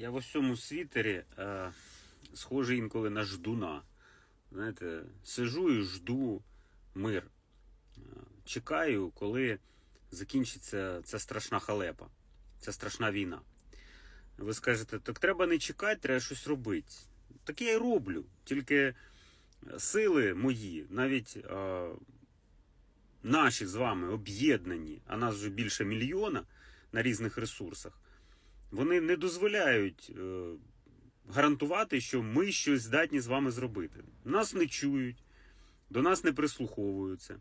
Я в ось цьому світері е, схожий інколи на ждуна. Знаєте, сижу і жду мир. Е, чекаю, коли закінчиться ця страшна халепа, ця страшна війна. Ви скажете, так треба не чекати, треба щось робити. Так я й роблю. Тільки сили мої, навіть е, наші з вами об'єднані, а нас вже більше мільйона на різних ресурсах, вони не дозволяють е, гарантувати, що ми щось здатні з вами зробити. Нас не чують, до нас не прислуховуються.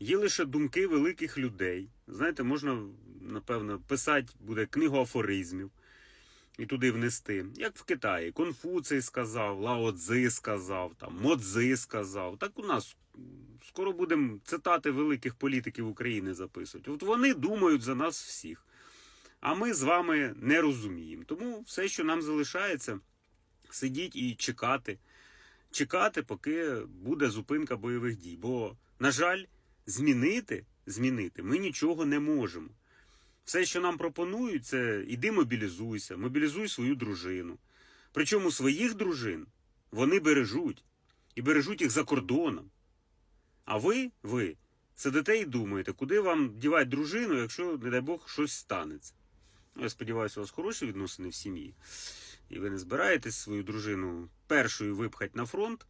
Є лише думки великих людей. Знаєте, можна, напевно, писати буде книгу афоризмів і туди внести. Як в Китаї. Конфуций сказав, Лао Цзи сказав, там, Модзи сказав. Так у нас скоро будемо цитати великих політиків України записувати. От вони думають за нас всіх. А ми з вами не розуміємо. Тому все, що нам залишається, сидіть і чекати. Чекати, поки буде зупинка бойових дій. Бо, на жаль, змінити, змінити ми нічого не можемо. Все, що нам пропонують, це іди мобілізуйся, мобілізуй свою дружину. Причому своїх дружин вони бережуть і бережуть їх за кордоном. А ви, ви сидите і думаєте, куди вам дівати дружину, якщо, не дай Бог, щось станеться. Я сподіваюся, у вас хороші відносини в сім'ї. І ви не збираєтесь свою дружину першою випхати на фронт,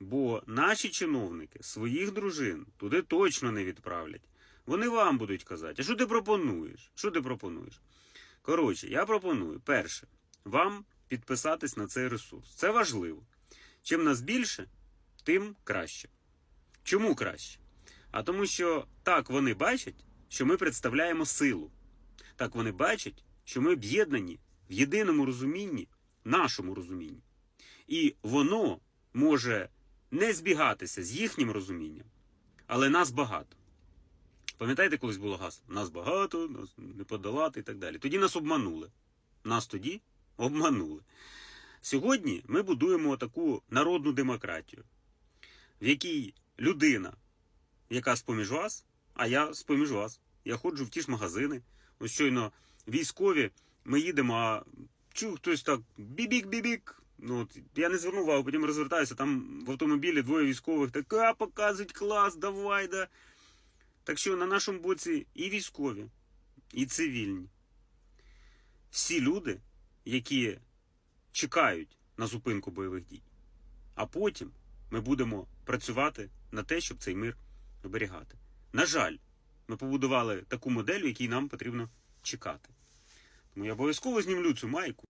бо наші чиновники своїх дружин туди точно не відправлять. Вони вам будуть казати, а що ти пропонуєш? Що ти пропонуєш? Коротше, я пропоную, перше, вам підписатись на цей ресурс. Це важливо. Чим нас більше, тим краще. Чому краще? А тому, що так вони бачать, що ми представляємо силу. Так вони бачать, що ми об'єднані в єдиному розумінні, нашому розумінні. І воно може не збігатися з їхнім розумінням, але нас багато. Пам'ятаєте, колись було гасло? Нас багато, нас не подолати і так далі. Тоді нас обманули. Нас тоді обманули. Сьогодні ми будуємо таку народну демократію, в якій людина, яка з-поміж вас, а я з-поміж вас. Я ходжу в ті ж магазини. Ось щойно військові, ми їдемо, а чув хтось так бібік-бібік. Ну, от, я не звернув увагу, потім розвертаюся, там в автомобілі двоє військових, так, а, показують клас, давай, да. Так що на нашому боці і військові, і цивільні. Всі люди, які чекають на зупинку бойових дій. А потім ми будемо працювати на те, щоб цей мир оберігати. На жаль, ми побудували таку модель, в якій нам потрібно чекати. Тому я обов'язково знімлю цю майку.